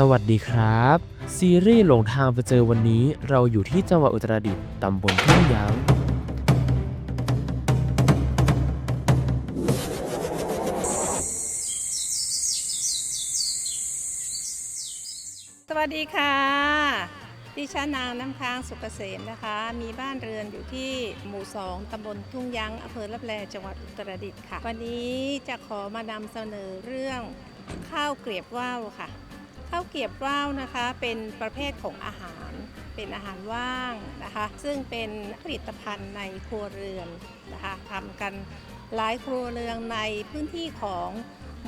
สวัสดีครับ ซีรีส์หลงทางไปเจอวันนี้ เราอยู่ที่จังหวัดอุตรดิตถ์ตำบลทุ่งยางสวัสดีค่ะ ดิฉันนางน้ำค้างสุกเกษมนะคะ มีบ้านเรือนอยู่ที่หมู่สองตำบลทุ่งยั้งอำเภอลับแลจังหวัดอุตรดิตถ์ค่ะ วันนี้จะขอมานำเสนอเรื่องข้าวเกรียบว่าวค่ะ ข้าวเกียบว่าวนะคะ เป็นประเภทของอาหาร เป็นอาหารว่างนะคะ ซึ่งเป็นผลิตภัณฑ์ในครัวเรือนนะคะทำกันหลายครัวเรือนในพื้นที่ของ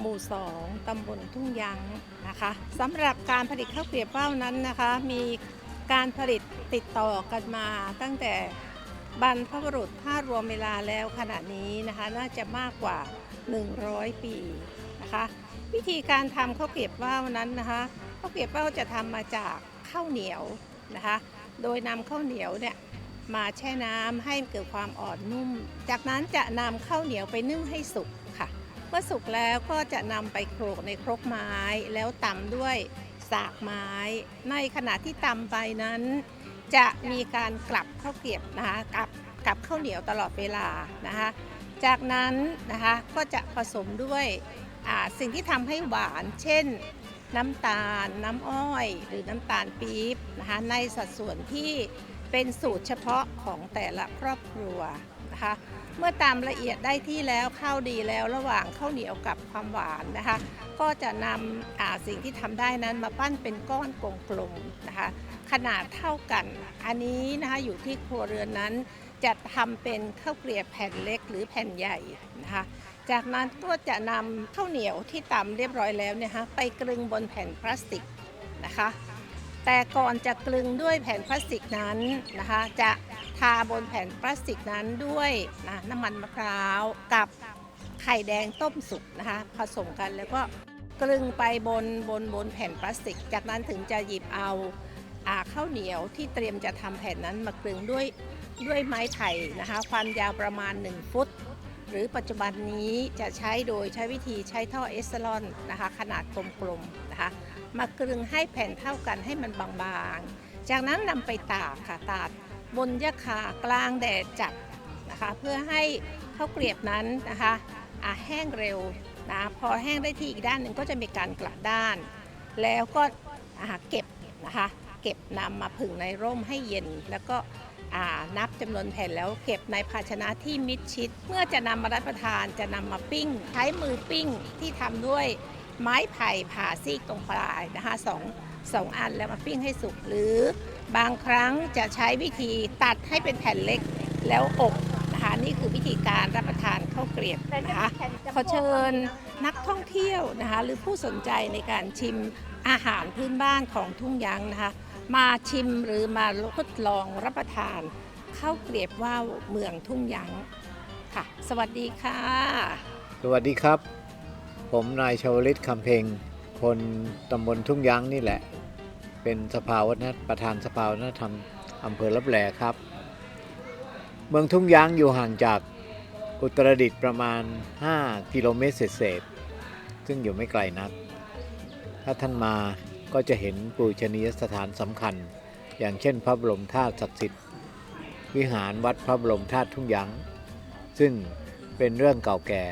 หมู่สองตำบลทุ่งยังนะคะสำหรับการผลิตข้าวเกรียบว่าวนั้นนะคะ มีการผลิตติดต่อกันมาตั้งแต่บรรพบุรุษถ้ารวมเวลาแล้วขณะนี้นะคะ น่าจะมากกว่า 100 ปีนะคะ วิธีการทำข้าวเกรียบว่าวนั้นนะคะข้าวเกรียบว่าวจะทำมาจากข้าวเหนียวนะคะ โดยนำข้าวเหนียวเนี่ยมาแช่น้ำให้เกิดความอ่อนนุ่ม จากนั้นจะนำข้าวเหนียวไปนึ่งให้สุกค่ะเมื่อสุกแล้วก็จะนำไปโขลกในครกไม้แล้วตำด้วยสากไม้ ในขณะที่ตำไปนั้น จะมีการกลับข้าวเกรียบนะคะกลับกลับข้าวเหนียวตลอดเวลานะคะ จากนั้นนะคะก็จะผสมด้วย สิ่งที่ทำให้หวาน เช่น น้ำตาล น้ำอ้อย หรือน้ำตาลปี๊บนะคะในสัดส่วนที่เป็นสูตรเฉพาะของแต่ละครอบครัวนะคะเมื่อตามละเอียดได้ที่แล้วเข้าดีแล้วระหว่างข้าวเหนียวกับความหวานนะคะ ก็จะนำสิ่งที่ทำได้นั้นมาปั้นเป็นก้อนกลมๆนะคะ ขนาดเท่ากัน อันนี้นะคะอยู่ที่ครัวเรือนนั้น จะทำเป็นข้าวเกลียบแผ่นเล็กหรือแผ่นใหญ่นะคะ จากนั้นก็จะนำข้าวเหนียวที่ตำเรียบร้อยแล้วเนี่ยฮะไปกลึงบนแผ่นพลาสติกนะคะ แต่ก่อนจะกลึงด้วยแผ่นพลาสติกนั้นนะคะจะทาบนแผ่นพลาสติกนั้นด้วยนะน้ำมันมะพร้าวกับไข่แดงต้มสุกนะคะผสมกันแล้วก็กลึงไปบนบนบนแผ่นพลาสติก จากนั้นถึงจะหยิบเอาอาข้าวเหนียวที่เตรียมจะทำแผ่นนั้นมากลึงด้วยด้วยไม้ไผ่นะคะความยาวประมาณ 1 ฟุต หรือปัจจุบันนี้จะใช้โดยใช้วิธีใช้ท่อเอสเลอนนะคะขนาดกลมๆนะคะมากลึงให้แผ่นเท่ากันให้มันบางๆ จากนั้นนำไปตากค่ะตากบนยะคากลางแดดจัดนะคะเพื่อให้ข้าวเกลียบนั้นนะคะอะแห้งเร็วนะพอแห้งได้ที่อีกด้านหนึ่งก็จะมีการกระด้าน แล้วก็เก็บนะคะเก็บนำมาผึ่งในร่มให้เย็นแล้วก็ นับจำนวนแผ่นแล้วเก็บในภาชนะที่มิดชิด เมื่อจะนำมารับประทานจะนำมาปิ้ง ใช้มือปิ้งที่ทำด้วยไม้ไผ่ผ่าซีกตรงปลายนะคะสองสองอันแล้วมาปิ้งให้สุกหรือบางครั้งจะใช้วิธีตัดให้เป็นแผ่นเล็กแล้วอบนะคะนี่คือวิธีการรับประทานข้าวเกลียบนะคะขอเชิญนักท่องเที่ยวนะคะหรือผู้สนใจในการชิมอาหารพื้นบ้านของทุ่งยางนะคะ มาชิมหรือมาทดลองรับประทานข้าวเกลียบว่าวเมืองทุ่งยางค่ะ สวัสดีค่ะ สวัสดีครับ ผมนายชาวลิตคำเพ็งคนตำบลทุ่งยางนี่แหละ เป็นสภาวัฒนประธานสภาวัฒนธรรมอำเภอลับแลครับ เมืองทุ่งยางอยู่ห่างจากอุตรดิตถ์ประมาณ 5 กิโลเมตรเศษซึ่งอยู่ไม่ไกลนัก ถ้าท่านมา ก็จะเห็นปูชนียสถานสำคัญ อย่างเช่นพระบรมธาตุศักดิ์สิทธิ์ วิหารวัดพระบรมธาตุทุ่งยางซึ่งเป็นเรื่องเก่าแก่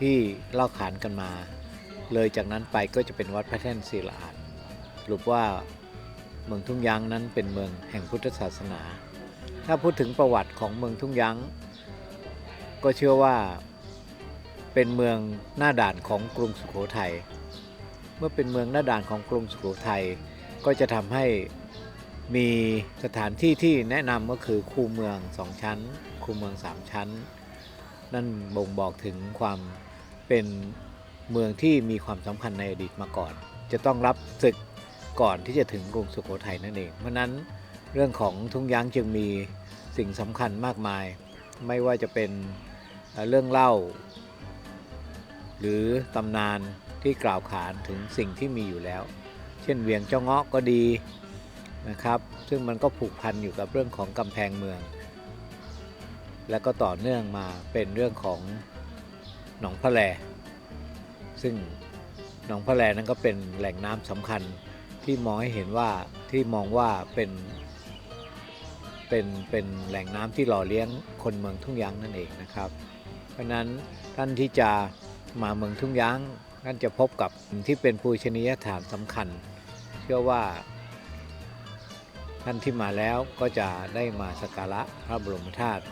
ที่เล่าขานกันมา เลยจากนั้นไปก็จะเป็นวัดพระแท่นศิลาอาดสรุปว่าเมืองทุ่งยางนั้นเป็นเมืองแห่งพุทธศาสนา ถ้าพูดถึงประวัติของเมืองทุ่งยางก็เชื่อว่าเป็นเมืองหน้าด่านของกรุงสุโขทัย เมื่อเป็นเมืองหน้าด่านของกรุงสุโขทัยก็จะทำให้มีสถานที่ที่แนะนำก็คือคูเมืองสองชั้น คูเมืองสามชั้น นั่นบ่งบอกถึงความเป็นเมืองที่มีความสำคัญในอดีตมาก่อน จะต้องรับศึกก่อนที่จะถึงกรุงสุโขทัยนั่นเอง เพราะนั้นเรื่องของทุ่งยางจึงมีสิ่งสำคัญมากมาย ไม่ว่าจะเป็นเรื่องเล่า หรือตำนาน ที่กล่าวขานถึงสิ่งที่มีอยู่แล้ว เช่นเวียงเจ้าเงาะก็ดีนะครับ ซึ่งมันก็ผูกพันอยู่กับเรื่องของกำแพงเมือง แล้วก็ต่อเนื่องมาเป็นเรื่องของหนองพะแล ซึ่งหนองพะแลนั้นก็เป็นแหล่งน้ำสำคัญที่มองให้เห็นว่าที่มองว่าเป็นเป็นเป็นแหล่งน้ำที่หล่อเลี้ยงคนเมืองทุ่งยางนั่นเองนะครับ เพราะนั้นท่านที่จะมาเมืองทุ่งยาง ท่านจะพบกับที่เป็นปูชนียสถานสำคัญ เชื่อว่า ท่านที่มาแล้วก็จะได้มาสักการะพระบรมธาตุ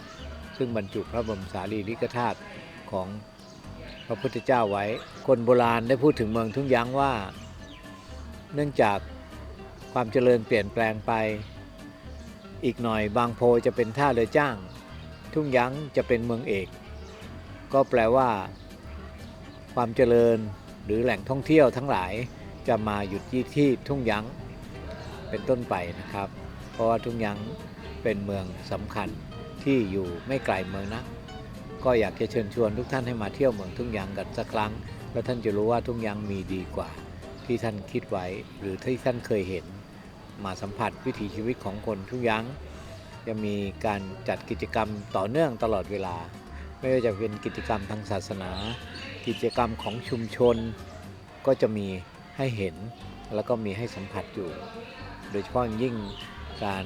ซึ่งบรรจุพระบรมสารีริกธาตุของพระพุทธเจ้าไว้ คนโบราณได้พูดถึงเมืองทุ่งยางว่า เนื่องจากความเจริญเปลี่ยนแปลงไป อีกหน่อยบางโพจะเป็นท่าเรือจ้าง ทุ่งยางจะเป็นเมืองเอก ก็แปลว่า ความเจริญหรือแหล่งท่องเที่ยวทั้งหลายจะมาหยุดที่ที่ทุ่งยางเป็นต้นไปนะครับ เพราะว่าทุ่งยางเป็นเมืองสำคัญที่อยู่ไม่ไกลเมืองนะก็อยากจะเชิญชวนทุกท่านให้มาเที่ยวเมืองทุ่งยางกันสักครั้ง แล้วท่านจะรู้ว่าทุ่งยางมีดีกว่า ที่ท่านคิดไว้หรือที่ท่านเคยเห็น มาสัมผัสวิถีชีวิตของคนทุ่งยางจะมีการจัดกิจกรรมต่อเนื่องตลอดเวลา ไม่ว่าจะเป็นกิจกรรมทางศาสนา กิจกรรมของชุมชน ก็จะมีให้เห็นแล้วก็มีให้สัมผัสอยู่ โดยเฉพาะยิ่งการ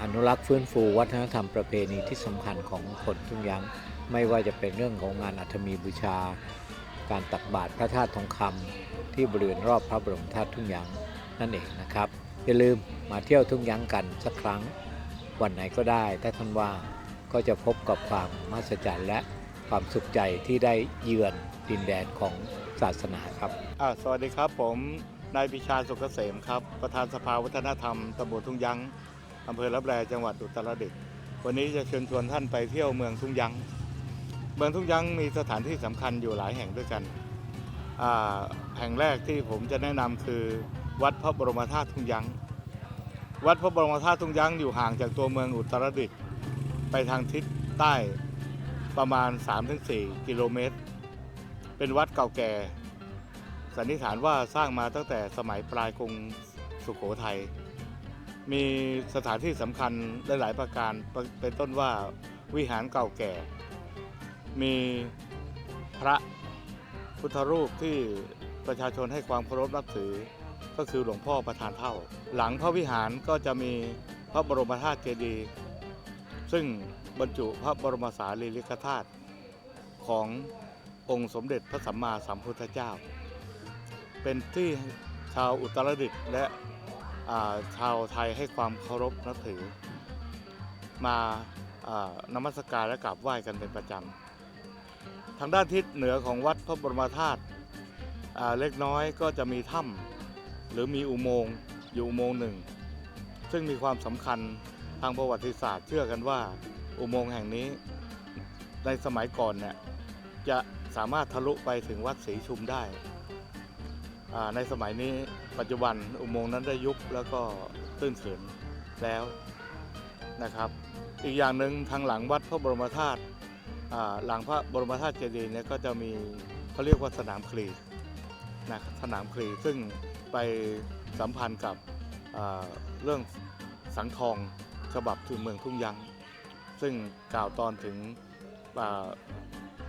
อนุรักษ์ฟื้นฟูวัฒนธรรมประเพณีที่สำคัญของคนทุ่งยางไม่ว่าจะเป็นเรื่องของงานอัฐมีบูชา การตักบาตรพระธาตุทองคำที่บริเวณรอบพระบรมธาตุทุ่งยางนั่นเองนะครับ อย่าลืมมาเที่ยวทุ่งยางกันสักครั้งวันไหนก็ได้ถ้าท่านว่างก็จะพบกับความมหัศจรรย์และ ความสุขใจที่ได้เยือนดินแดนของศาสนาครับ สวัสดีครับผมนายปิชาสุกเกษมครับ ประธานสภาวัฒนธรรมตำบลทุ่งยั้งอำเภอรับแลจังหวัดอุตรดิตถ์วันนี้จะเชิญชวนท่านไปเที่ยวเมืองทุ่งยั้งเมืองทุ่งยั้งมีสถานที่สำคัญอยู่หลายแห่งด้วยกันแห่งแรกที่ผมจะแนะนำคือ วัดพระบรมธาตุทุ่งยั้งวัดพระบรมธาตุทุ่งยั้งอยู่ห่างจากตัวเมืองอุตรดิตถ์ไปทางทิศใต้ ประมาณ 3-4 กิโลเมตร เป็นวัดเก่าแก่ สันนิษฐานว่าสร้างมาตั้งแต่สมัยปลายกรุงสุขโขทัย มีสถานที่สำคัญหลาย ๆ ประการ เป็นต้นว่าวิหารเก่าแก่ มีพระพุทธรูปที่ประชาชนให้ความเคารพนับถือ ก็คือหลวงพ่อประธานเท่า หลังพระวิหารก็จะมีพระบรมธาตุเจดีย์ซึ่ง บรรจุพระบรมสารีริกธาตุขององค์สมเด็จพระสัมมาสัมพุทธเจ้า เป็นที่ชาวอุตรดิตถ์และาชาวไทยให้ความเคารพนับถือมาอานมัสการและกราบไหว้กันเป็นประจำ ทางด้านทิศเหนือของวัดพระบรมธาตุเล็กน้อยก็จะมีถ้ำหรือมีอุโมงค์อยู่อุโมงค์หนึ่ง ซึ่งมีความสำคัญทางประวัติศาสตร์เชื่อกันว่า อุโมงค์แห่งนี้ ในสมัยก่อนเนี่ยจะสามารถทะลุไปถึงวัดศรีชุมได้ ในสมัยนี้ปัจจุบันอุโมงค์นั้นได้ยุบแล้วก็ตื้นเขินแล้วนะครับ อีกอย่างหนึ่งทางหลังวัดพระบรมธาตุหลังพระบรมธาตุเจดีย์เนี่ยก็จะมีเขาเรียกว่าสนามคลีนะสนามคลีซึ่งไปสัมพันธ์กับเรื่องสังทองฉบับถึงเมืองทุ่งยัง ซึ่งกล่าวตอนถึง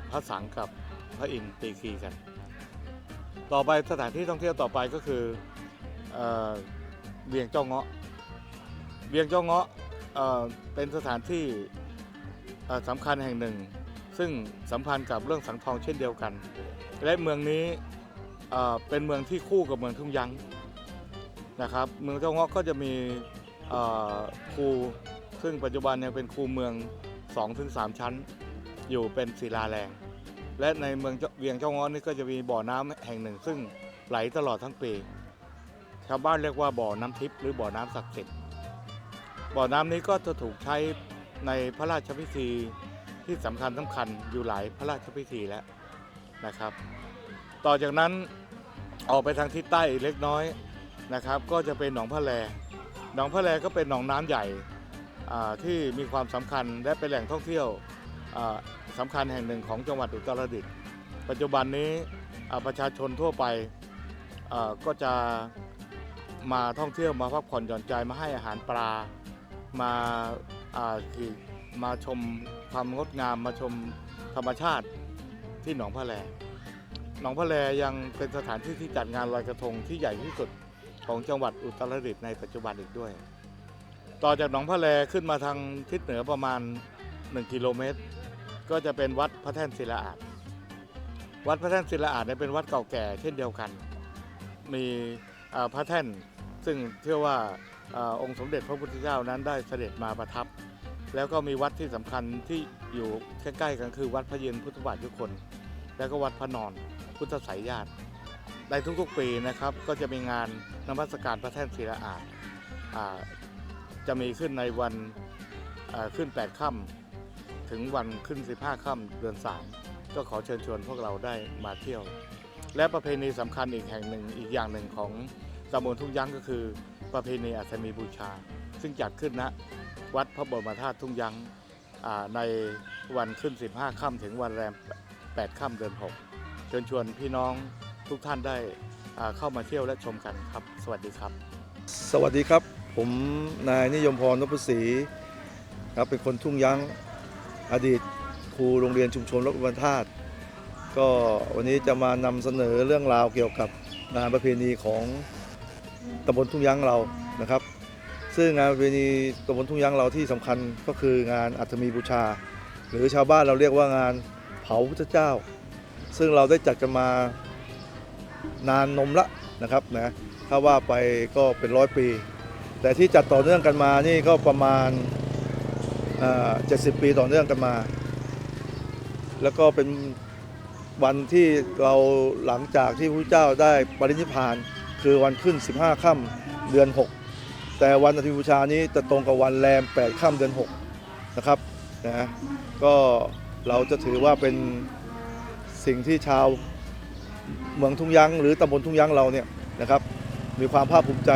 พระสังกับพระอินทร์ตีคีกัน ต่อไปสถานที่ท่องเที่ยวต่อไปก็คือเอเวียงเจ้าเงาะ เวียงเจ้าเงาะเเป็นสถานที่สำคัญแห่งหนึ่ง ซึ่งสัมพันธ์กับเรื่องสังทองเช่นเดียวกัน และเมืองนี้เอ่อเป็นเมืองที่คู่กับเมืองทุ่งยังนะครับ เมืองเจ้าเงาะก็จะมีเอ่อคู ซึ่งปัจจุบันยังเป็นคูเมือง 2-3 ชั้น อยู่เป็นศิลาแรง และในเมืองเวียงเจ้าง้อนี่ก็จะมีบ่อน้ำแห่งหนึ่ง ซึ่งไหลตลอดทั้งปีชาวบ้านเรียกว่าบ่อน้ำทิพย์หรือบ่อน้ำศักดิ์สิทธิ์บ่อน้ำนี้ก็จะถูกใช้ในพระราชพิธีที่สำคัญสำคัญอยู่หลายพระราชพิธีแล้วนะครับ ต่อจากนั้นออกไปทางทิศใต้อีกเล็กน้อยนะครับ ก็จะเป็นหนองพระแลหนองพระแลก็เป็นหนองน้ำใหญ่ ที่มีความสำคัญและเป็นแหล่งท่องเที่ยวอ่าสำคัญแห่งหนึ่งของจังหวัดอุตรดิตถ์ปัจจุบันนี้ประชาชนทั่วไปก็จะมาท่องเที่ยวมาพักผ่อนหย่อนใจมาให้อาหารปลามาามาชมความงดงามมาชมธรรมชาติที่หนองพะแล หนองพะแลยังเป็นสถานที่ที่จัดงานลอยกระทงที่ใหญ่ที่สุดของจังหวัดอุตรดิตถ์ในปัจจุบันอีกด้วย ต่อจากหนองพระแลขึ้นมาทางทิศเหนือประมาณ 1 กิโลเมตร ก็จะเป็นวัดพระแท่นศิลาอาดวัดพระแท่นศิลาอาดเนี่ยเป็นวัดเก่าแก่เช่นเดียวกัน มีพระแท่นซึ่งเชื่อว่าอองค์สมเด็จพระพุทธเจ้านั้นได้เสด็จมาประทับ แล้วก็มีวัดที่สำคัญที่อยู่ใกล้ๆกันคือ วัดพระเยืนพุทธบาทยุคน แล้วก็วัดพระนอนพุทธสายญาติในทุกๆปีนะครับก็จะมีงานนมัสการพระแท่นศิลาอาด จะมีขึ้นในวันขึ้น 8 ค่ำถึงวันขึ้น 15 ค่ำเดือน 3 ก็ขอเชิญชวนพวกเราได้มาเที่ยว และประเพณีสำคัญอีกแห่งหนึ่งอีกอย่างหนึ่งของตำบลทุ่งยั้งก็คือประเพณีอัศมีบูชา ซึ่งจัดขึ้นณวัดพระบรมธาตุทุ่งยั้งในวันขึ้น 15 ค่ำถึงวันแรม 8 ค่ำเดือน 6 เชิญชวนพี่น้องทุกท่านได้เข้ามาเที่ยวและชมกันครับ สวัสดีครับ สวัสดีครับ ผมนายนิยมพรนพศรีครับเป็นคนทุ่งยั้งอดีตครูโรงเรียนชุมชนรถบรรทาตุก็วันนี้จะมานำเสนอเรื่องราวเกี่ยวกับงานประเพณีของตำบลทุ่งยั้งเรานะครับ ซึ่งงานประเพณีตำบลทุ่งยั้งเราที่สำคัญก็คืองานอัฐมีบูชา หรือชาวบ้านเราเรียกว่างานเผาพุทธเจ้า ซึ่งเราได้จัดกันมานานนมละนะครับนะถ้าว่าไปก็เป็นร้อยปี แต่ที่จัดต่อเนื่องกันมานี่ก็ประมาณเอ่อ70ปีต่อเนื่องกันมา แล้วก็เป็นวันที่เราหลังจากที่พระเจ้าได้ปรินิพานคือวันขึ้น 15ค่ำเดือน 6 แต่วันอธิบูชานี้จะตรงกับวันแรม 8ค่ำเดือน 6 นะครับนะก็เราจะถือว่าเป็นสิ่งที่ชาวเมืองทุ่งยั้งหรือตำบลทุ่งยั้งเราเนี่ยนะครับมีความภาคภูมิใจ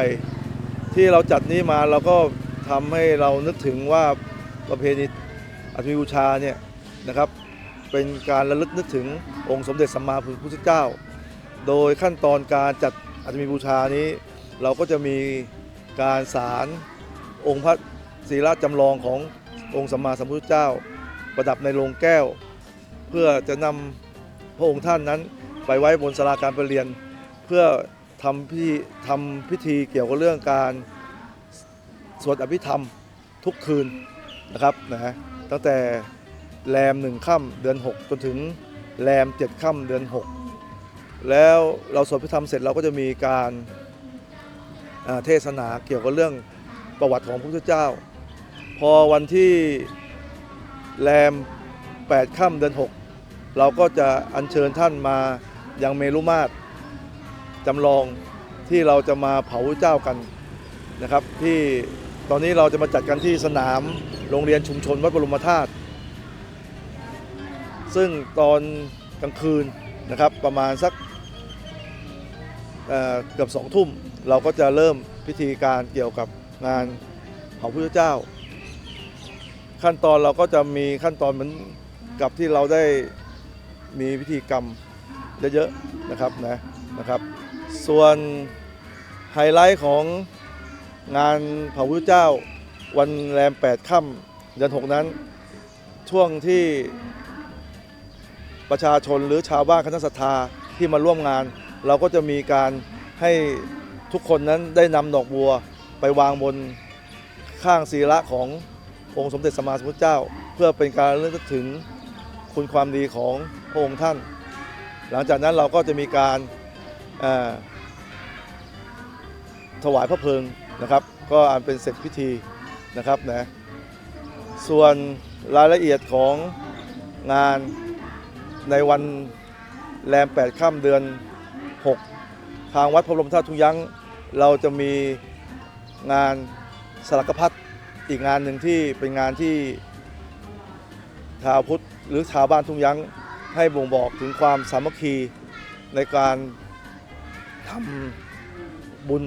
ที่เราจัดนี้มาเราก็ทำให้เรานึกถึงว่าประเพณีอภิบูชาเนี่ยนะครับ เป็นการระลึกนึกถึงองค์สมเด็จสัมมาสัมพุทธเจ้า โดยขั้นตอนการจัดอภิบูชานี้ เราก็จะมีการสารองค์พระศีลจำลองขององค์สัมมาสัมพุทธเจ้า ประดับในโลงแก้ว เพื่อจะนำพระองค์ท่านนั้นไปไว้บนศาลาการประเรียน เพื่อ ทำพิธีทำพิธีเกี่ยวกับเรื่องการสวดอภิธรรมทุกคืนนะครับนะฮะตั้งแต่แรมหนึ่งค่ำเดือน 6 จนถึงแรมเจ็ดค่ำเดือน 6 แล้วเราสวดอภิธรรมเสร็จเราก็จะมีการเทศนาเกี่ยวกับเรื่องประวัติของพระพุทธเจ้า พอวันที่แรม8ค่ำเดือน 6 เราก็จะอัญเชิญท่านมายังเมรุมาตร จำลองที่เราจะมาเผาเจ้ากันนะครับ ที่ตอนนี้เราจะมาจัดกันที่สนามโรงเรียนชุมชนวัดบรมธาตุซึ่งตอนกลางคืนนะครับประมาณสักเเกือบสองทุ่มเราก็จะเริ่มพิธีการเกี่ยวกับงานเผาพระเจ้า ขั้นตอนเราก็จะมีขั้นตอนเหมือนกับที่เราได้มีพิธีกรรมเยอะๆนะครับนะนะครับ ส่วนไฮไลท์ของงานเผาพระเจ้าวันแรม 8 ค่ำเดือน 6 นั้น ช่วงที่ประชาชนหรือชาวบ้านคณะศรัทธาที่มาร่วมงาน เราก็จะมีการให้ทุกคนนั้นได้นำดอกบัวไปวางบนข้างศีระขององค์สมเด็จสมมาสมพุทธเจ้า เพื่อเป็นการระลึกถึงคุณความดีของพระองค์ท่าน หลังจากนั้นเราก็จะมีการ ถวายพระเพลิงนะครับ ก็อันเป็นเสร็จพิธีนะครับนะส่วนรายละเอียดของงานในวันแรม8ค่ำเดือน 6 ทางวัดพระบรมธาตุทุ่งยั้งเราจะมีงานสลักพัดอีกงานหนึ่งที่เป็นงานที่ชาวพุทธหรือชาวบ้านทุ่งยั้งให้บ่งบอกถึงความสามัคคีในการ ทำบุญ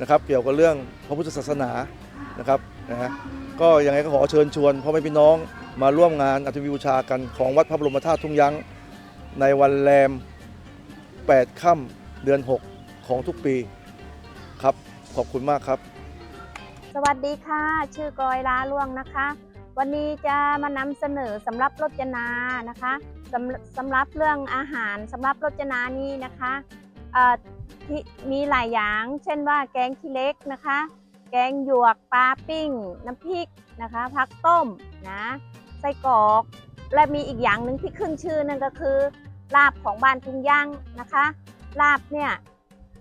นะครับ เกี่ยวกับเรื่องพระพุทธศาสนานะครับนะฮะก็ยังไงก็ขอเชิญชวนพ่อแม่พี่น้องมาร่วมงานอัฐวิบูชากันของวัดพระบรมธาตุทุ่งยั้งในวันแรม 8 ค่ำเดือน 6 ของทุกปีครับ ขอบคุณมากครับ สวัสดีค่ะ ชื่อกอยล้าล่วงนะคะ วันนี้จะมานำเสนอสำหรับรจนานะคะสำสำหรับเรื่องอาหารสำหรับรจนานี้นะคะเอ่อ มีหลายอย่าง เช่นว่าแกงขี้เล็กนะคะ แกงหยวกปลาปิ้ง น้ำพริกนะคะผักต้มนะไส้กรอก และมีอีกอย่างหนึ่งที่ขึ้นชื่อนั่นก็คือ ลาบของบ้านทุ่งย่างนะคะ ลาบเนี่ย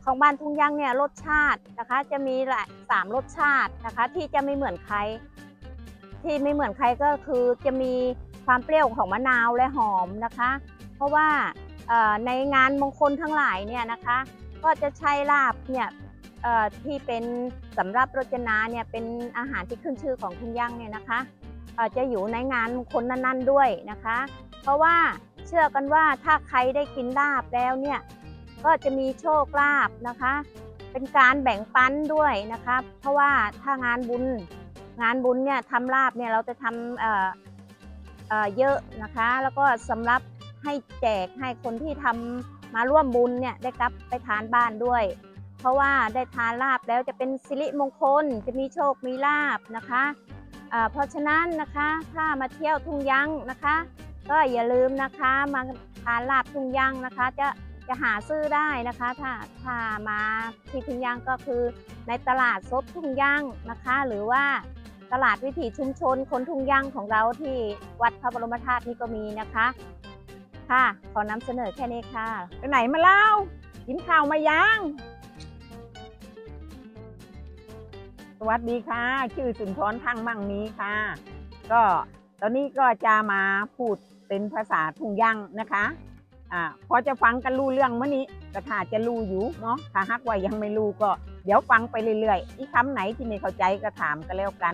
ของบ้านทุ่งย่างเนี่ยรสชาตินะคะจะมีหลายสามรสชาตินะคะ ที่จะไม่เหมือนใคร ที่ไม่เหมือนใครก็คือจะมีความเปรี้ยวของมะนาวและหอมนะคะ เพราะว่าในงานมงคลทั้งหลายเนี่ยนะคะ ก็จะใช้ลาบเนี่ยที่เป็นสำหรับรจนาเนี่ยเป็นอาหารที่ขึ้นชื่อของทุ่งย่างเนี่ยนะคะจะอยู่ในงานคลนั้นๆด้วยนะคะ เพราะว่าเชื่อกันว่าถ้าใครได้กินลาบแล้วเนี่ยก็จะมีโชคลาภนะคะ เป็นการแบ่งปันด้วยนะคะ เพราะว่าถ้างานบุญงานบุญเนี่ยทำลาบเนี่ยเราจะทำเเเยอะนะคะ แล้วก็สำหรับให้แจกให้คนที่ทำ มาร่วมบุญเนี่ยได้กลับไปทานบ้านด้วย เพราะว่าได้ทานลาบแล้วจะเป็นสิริมงคลจะมีโชคมีลาบนะคะเอ่อเพราะฉะนั้นนะคะถ้ามาเที่ยวทุ่งยังนะคะ ก็อย่าลืมนะคะมาทานลาบทุ่งยังนะคะ จะจะหาซื้อได้นะคะถ้าถ้ามาที่ทุ่งยังก็คือในตลาดสดทุ่งยังนะคะ หรือว่าตลาดวิถีชุมชนคนทุ่งย่างของเราที่วัดพระบรมธาตุนี่ก็มีนะคะ ค่ะ ขอนำเสนอแค่นี้ค่ะไปไหนมาเล่ากินข้าวมายัง สวัสดีค่ะ ชื่อสุนทรพังมั่งมีค่ะ ก็ตอนนี้ก็จะมาพูดเป็นภาษาทุ่งย่างนะคะอ่าพอจะฟังกันรู้เรื่องมื่อนี้ก็ถ้าจะรู้อยู่เนาะถ้าหากว่ายังไม่รู้ก็เดี๋ยวฟังไปเรื่อยๆอีกคำไหนที่ไม่เข้าใจก็ถามกันแล้วกัน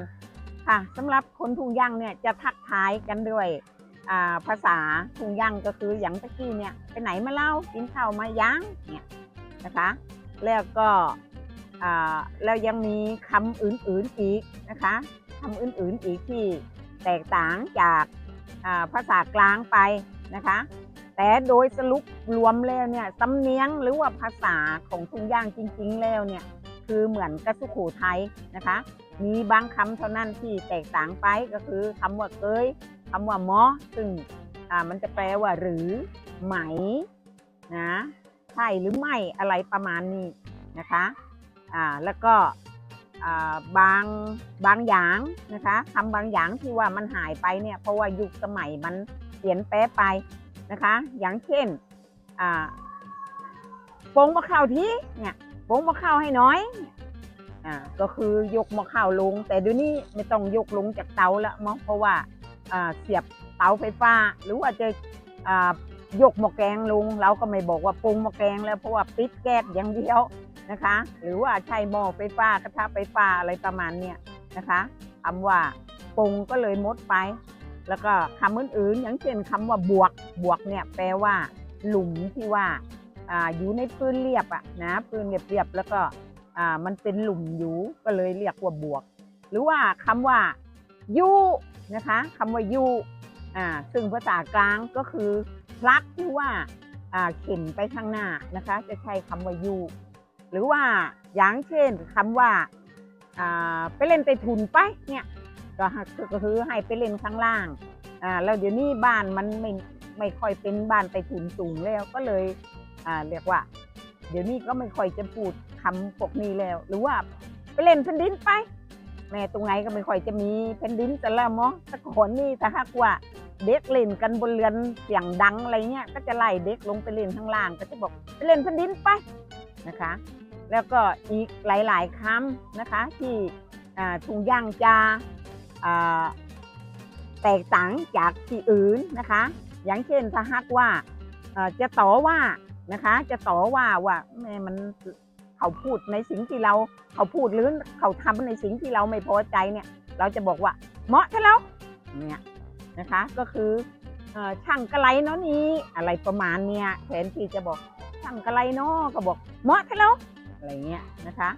ค่ะสำหรับคนทุ่งย่างเนี่ยจะทักทายกันด้วย ภาษาทุ่งย่างก็คืออย่างตะกี้เนี่ยไปไหนมาเล่ากินข้าวมายังเนี่ยนะคะแล้วก็แล้วยังมีคำอื่นๆอีกนะคะคำอื่นๆอีกที่แตกต่างจากาภาษากลางไปนะคะ แต่โดยสรุปรวมแล้วเนี่ยสำเนียงหรือว่าภาษาของทุ่งย่างจริง ๆ แล้วเนี่ยคือเหมือนกับสุโขทัยนะคะ มีบางคำเท่านั้นที่แตกต่างไปก็คือคำว่าเกย คำว่ามอซึ่งอ่ามันจะแปลว่าหรือไหมนะใช่หรือไม่อะไรประมาณนี้นะคะอ่าแล้วก็อ่าบางบางอย่างนะคะคำบางอย่างที่ว่ามันหายไปเนี่ยเพราะว่ายุคสมัยมันเปลี่ยนแปลไปนะคะอย่างเช่นอ่าโปงมะข้าวทีเนี่ยโปงมะข้าวให้น้อยอ่าก็คือยกม้อข้าวลง แต่เดี๋ยวนี้ไม่ต้องยกลงจากเตาล้วมั้งเพราะว่า เสียบเตาไฟฟ้า หรือว่าจะยกหม้อแกงลุง เราก็ไม่บอกว่าปรุงหม้อแกงแล้วเพราะว่าปิดแก๊สอย่างเดียวนะคะ หรือว่าใช้หม้อไฟฟ้ากระทะไฟฟ้าอะไรประมาณเนี้ยนะคะคำว่าปรุงก็เลยมดไป แล้วก็คำอื่นๆ อย่างเช่นคำว่าบวกบวกเนี่ยแปลว่า หลุมที่ว่าออยู่ในพื้นเรียบอะนะพื้นเรียบๆแล้วก็มันเป็นหลุมอยู่ก็เลยเรียกว่าบวก หรือว่าคำว่ายู นะคะคำว่ายูอ่าซึ่งภาษากลางก็คือพลักที่ว่าอ่าเข็นไปข้างหน้านะคะ จะใช้คำว่ายูหรือว่าอย่างเช่นคำว่าอ่าไปเล่นไปทุนไปเนี่ยก็ก็คือให้ไปเล่นข้างล่างอ่าแล้วเดี๋ยวนี้บ้านมันไม่ไม่ค่อยเป็นบ้านไปทุนสูงแล้วก็เลยอ่าเรียกว่า เดี๋ยวนี้ก็ไม่ค่อยจะพูดคำพวกนี้แล้ว หรือว่าไปเล่นแผ่นดินไป แม่ตรงไหนก็ไม่ค่อยจะมีแผ่นดินแต่ละมอแต่ก่อนนี่ถ้าหากว่าเด็กเล่นกันบนเรือนเสียงดังอะไรเงี้ยก็จะไล่เด็กลงไปเล่นข้างล่าง ก็จะบอกไปเล่นแผ่นดินไปนะคะ แล้วก็อีกหลายๆคำนะคะ ที่อ่าทุ่งย่างจะแตกต่างจากที่อื่นนะคะ อย่างเช่นถ้าหากว่าจะต่อว่านะคะ จะต่อว่าว่าแม่มัน เขาพูดในสิ่งที่เราเขาพูดหรือเขาทำในสิ่งที่เราไม่พอใจเนี่ย เราจะบอกว่าเหมาะกับเราเนี่ยนะคะก็คืออช่างกระไรเนาะนี้อะไรประมาณเนี้ยแทนที่จะบอกช่างกระไรเนาะก็บอกเหมาะกับเราอะไรเงี้ยนะคะ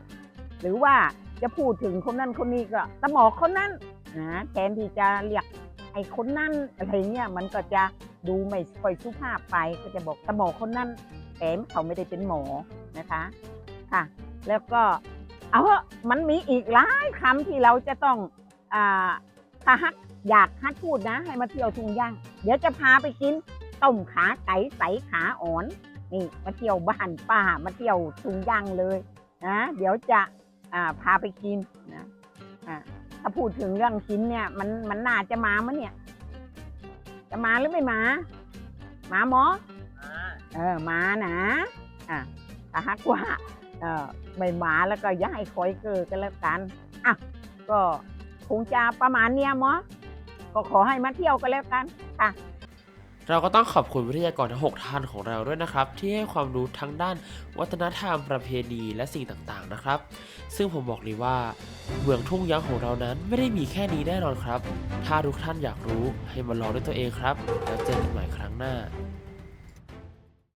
หรือว่าจะพูดถึงคนนั้นคนนี้ก็ตะหมอคนนั้นนะแทนที่จะเรียกไอ้คนนั้นอะไรเงี้ยมันก็จะดูไม่ค่อยสุภาพไปก็จะบอกตะหมอคนนั้นแต่เขาไม่ได้เป็นหมอนะคะ ค่ะ แล้วก็เอาเถอะมันมีอีกหลายคำที่เราจะต้องอ่าถ้าฮักอยากฮัดพูดนะ ให้มาเที่ยวทุ่งย่าง เดี๋ยวจะพาไปกินต้มขาไก่ใสขาอ่อน นี่มาเที่ยวบ้านป้ามาเที่ยวทุ่งย่างเลยนะเดี๋ยวจะอ่าพาไปกินนะอ่าถ้าพูดถึงเรื่องกินเนี่ย มันมันน่าจะมามั้ยเนี่ย จะมาหรือไม่มา มาหมอเออมานะอะถ้าหากว่า ไม่มาแล้วก็ย่าให้คอยเกิดกันแล้วกันอะก็คงจะประมาณเนี้ยหมอก็ขอให้มาเที่ยวกันแล้วกันค่ะเราก็ต้องขอบคุณวิทยากรทั้ง 6 ท่านของเราด้วยนะครับ ที่ให้ความรู้ทั้งด้านวัฒนธรรมประเพณีและสิ่งต่างๆนะครับ ซึ่งผมบอกเลยว่าเมืองทุ่งยั้งของเรานั้นไม่ได้มีแค่นี้แน่นอนครับ ถ้าทุกท่านอยากรู้ให้มาลองด้วยตัวเองครับ แล้วเจอกันใหม่ครั้งหน้า